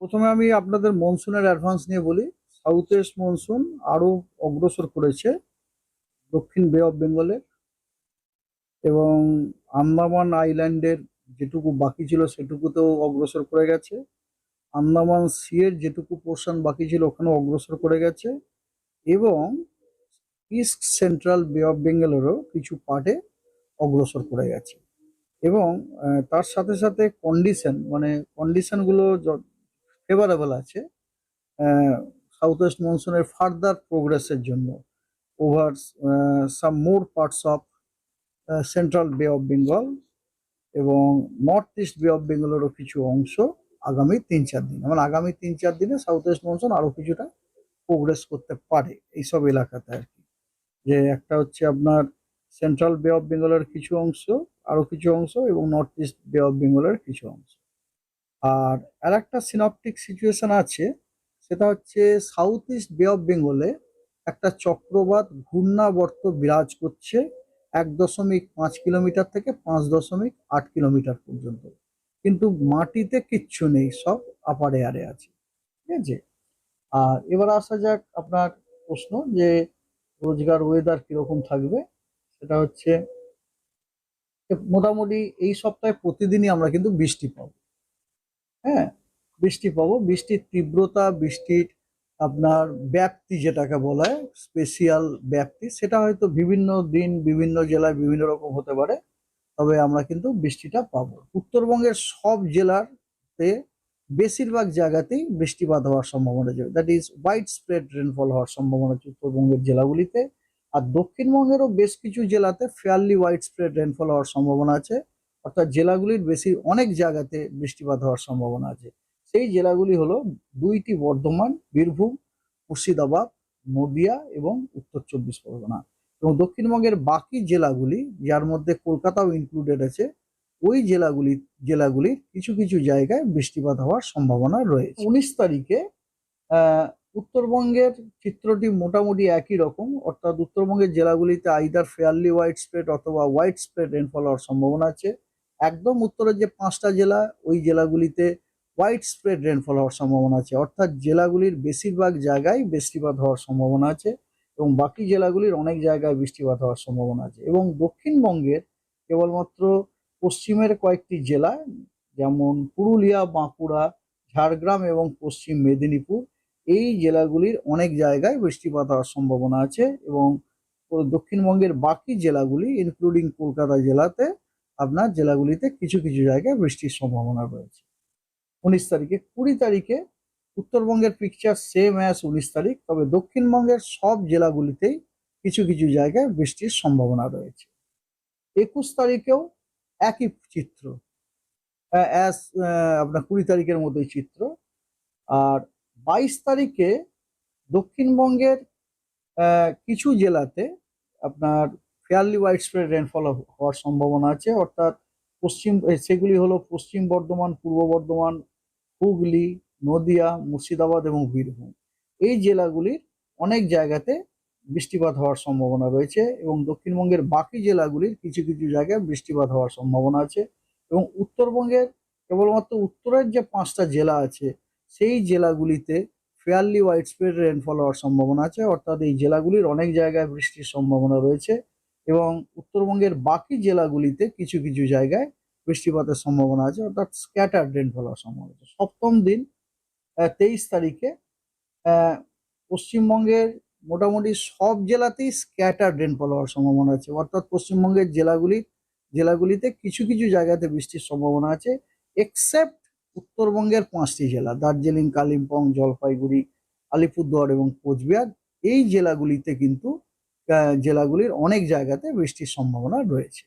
প্রথমে আমি আপনাদের মনসুনের অ্যাডভান্স নিয়ে বলি। সাউথ ওয়েস্ট মনসুন আরও অগ্রসর করেছে দক্ষিণ বে অফ বেঙ্গলে এবং আন্দামান আইল্যান্ডের যেটুকু বাকি ছিল সেটুকুতেও অগ্রসর করে গেছে। আন্দামান সি এর যেটুকু পোর্শন বাকি ছিল ওখানেও অগ্রসর করে গেছে এবং ইস্ট সেন্ট্রাল বে অফ বেঙ্গলেরও কিছু পার্টে অগ্রসর করে গেছে এবং তার সাথে সাথে কন্ডিশন মানে কন্ডিশনগুলো ফেভারেবল আছে। সাউথ ওয়েস্ট মনসুনের ফার্দার প্রোগ্রেসের জন্য over some more parts of central bay of Bengal এবং নর্থ ইস্ট বে অফ বেঙ্গলেরও কিছু অংশ আগামী তিন চার দিন। মানে আগামী তিন চার দিনে সাউথ ওয়েস্ট মনসুন আরও কিছুটা প্রোগ্রেস করতে পারে এইসব এলাকাতে আর কি। যে একটা হচ্ছে আপনার সেন্ট্রাল বে অফ বেঙ্গলের কিছু অংশ আরও কিছু অংশ এবং নর্থ ইস্ট বে অফ বেঙ্গলের কিছু অংশ। আর আর একটা সিনপটিক সিচুয়েশন আছে, সেটা হচ্ছে সাউথ ইস্ট বে অফ বেঙ্গলে একটা চক্রবাত ঘূর্ণাবর্ত বিরাজ করছে এক দশমিক পাঁচ কিলোমিটার থেকে পাঁচ দশমিক আট কিলোমিটার পর্যন্ত। কিন্তু মাটিতে কিচ্ছু নেই, সব আপার এয়ারে আছে। ঠিক আছে? আর এবার আসা যাক আপনার প্রশ্ন যে রোজগার ওয়েদার কীরকম থাকবে। সেটা হচ্ছে, মোটামুটি এই সপ্তাহে প্রতিদিনই আমরা কিন্তু বৃষ্টি পাবো। বৃষ্টি পাবো। বৃষ্টির তীব্রতা, বৃষ্টির আপনার ব্যাপ্তি যেটাকে বলা হয় স্পেশিয়াল ব্যাপ্তি, সেটা হয়তো বিভিন্ন দিন, বিভিন্ন জেলায় বিভিন্ন রকম হতে পারে। তবে আমরা কিন্তু বৃষ্টিটা পাবো। উত্তরবঙ্গের সব জেলারতে বেশিরভাগ জায়গাতেই বৃষ্টিপাত হওয়ার সম্ভাবনা আছে that is widespread rainfall হওয়ার সম্ভাবনা আছে উত্তরবঙ্গের জেলাগুলিতে। আর দক্ষিণবঙ্গেরও বেশ কিছু জেলাতে ফেয়ারলি ওয়াইড স্প্রেড রেনফল হওয়ার সম্ভাবনা আছে। অর্থাৎ জেলাগুলির বেশি অনেক জায়গাতে বৃষ্টিপাত হওয়ার সম্ভাবনা আছে। সেই জেলাগুলি হলো দুইটি বর্ধমান, বীরভূম, মুর্শিদাবাদ, নদিয়া এবং উত্তর চব্বিশ পরগনা। এবং দক্ষিণবঙ্গের বাকি জেলাগুলি, যার মধ্যে কলকাতাও ইনক্লুডেড আছে, ওই জেলাগুলি, জেলাগুলির কিছু কিছু জায়গায় বৃষ্টিপাত হওয়ার সম্ভাবনা রয়েছে। উনিশ তারিখে উত্তরবঙ্গের চিত্রটি মোটামুটি একই রকম, অর্থাৎ উত্তরবঙ্গের জেলাগুলিতে আইদার ফেয়ারলি হোয়াইট স্প্রেড অথবা হোয়াইট স্প্রেড রেনফল হওয়ার সম্ভাবনা আছে। একদম উত্তরের যে পাঁচটা জেলা, ওই জেলাগুলিতে হোয়াইট স্প্রেড রেনফল হওয়ার সম্ভাবনা আছে। অর্থাৎ জেলাগুলির বেশিরভাগ জায়গায় বৃষ্টিপাত হওয়ার সম্ভাবনা আছে এবং বাকি জেলাগুলির অনেক জায়গায় বৃষ্টিপাত হওয়ার সম্ভাবনা আছে। এবং দক্ষিণবঙ্গের কেবলমাত্র পশ্চিমের কয়েকটি জেলা, যেমন পুরুলিয়া, বাঁকুড়া, ঝাড়গ্রাম এবং পশ্চিম মেদিনীপুর, এই জেলাগুলির অনেক জায়গায় বৃষ্টিপাত হওয়ার সম্ভাবনা আছে এবং দক্ষিণবঙ্গের বাকি জেলাগুলি ইনক্লুডিং কলকাতা জেলাতে, আপনার জেলাগুলিতে কিছু কিছু জায়গায় বৃষ্টির সম্ভাবনা রয়েছে। উনিশ তারিখে। কুড়ি তারিখে উত্তরবঙ্গের পিকচার সেম অ্যাজ উনিশ তারিখ, তবে দক্ষিণবঙ্গের সব জেলাগুলিতেই কিছু কিছু জায়গায় বৃষ্টির সম্ভাবনা রয়েছে। একুশ তারিখেও একই চিত্র অ্যাজ আপনার কুড়ি তারিখের মতোই চিত্র। আর বাইশ তারিখে দক্ষিণবঙ্গের কিছু জেলাতে আপনার ফেয়ারলি ওয়াইড স্প্রেড রেনফল হওয়ার সম্ভাবনা আছে। অর্থাৎ পশ্চিম সেগুলি হলো পশ্চিম বর্ধমান, পূর্ব বর্ধমান হুগলি, নদিয়া, মুর্শিদাবাদ এবং বীরভূম। এই জেলাগুলির অনেক জায়গাতে বৃষ্টিপাত হওয়ার সম্ভাবনা রয়েছে এবং দক্ষিণবঙ্গের বাকি জেলাগুলির কিছু কিছু জায়গায় বৃষ্টিপাত হওয়ার সম্ভাবনা আছে এবং উত্তরবঙ্গের কেবলমাত্র উত্তরের যে পাঁচটা জেলা আছে, সেই জেলাগুলিতে ফেয়ারলি ওয়াইড স্প্রেড রেনফল হওয়ার সম্ভাবনা আছে। অর্থাৎ এই জেলাগুলির অনেক জায়গায় বৃষ্টির সম্ভাবনা রয়েছে এবং উত্তরবঙ্গের বাকি জেলাগুলিতে কিছু কিছু জায়গায় বৃষ্টিপাতের সম্ভাবনা আছে, অর্থাৎ স্ক্যাটার রেনফল হওয়ার সম্ভাবনা আছে। সপ্তম দিন তেইশ তারিখে পশ্চিমবঙ্গের মোটামুটি সব জেলাতেই স্ক্যাটার রেনফল হওয়ার সম্ভাবনা আছে। অর্থাৎ পশ্চিমবঙ্গের জেলাগুলি, জেলাগুলিতে কিছু কিছু জায়গাতে বৃষ্টির সম্ভাবনা আছে এক্সেপ্ট উত্তরবঙ্গের পাঁচটি জেলা, দার্জিলিং, কালিম্পং, জলপাইগুড়ি, আলিপুরদুয়ার এবং কোচবিহার। এই জেলাগুলিতে কিন্তু জেলাগুলির অনেক জায়গাতে বৃষ্টির সম্ভাবনা রয়েছে।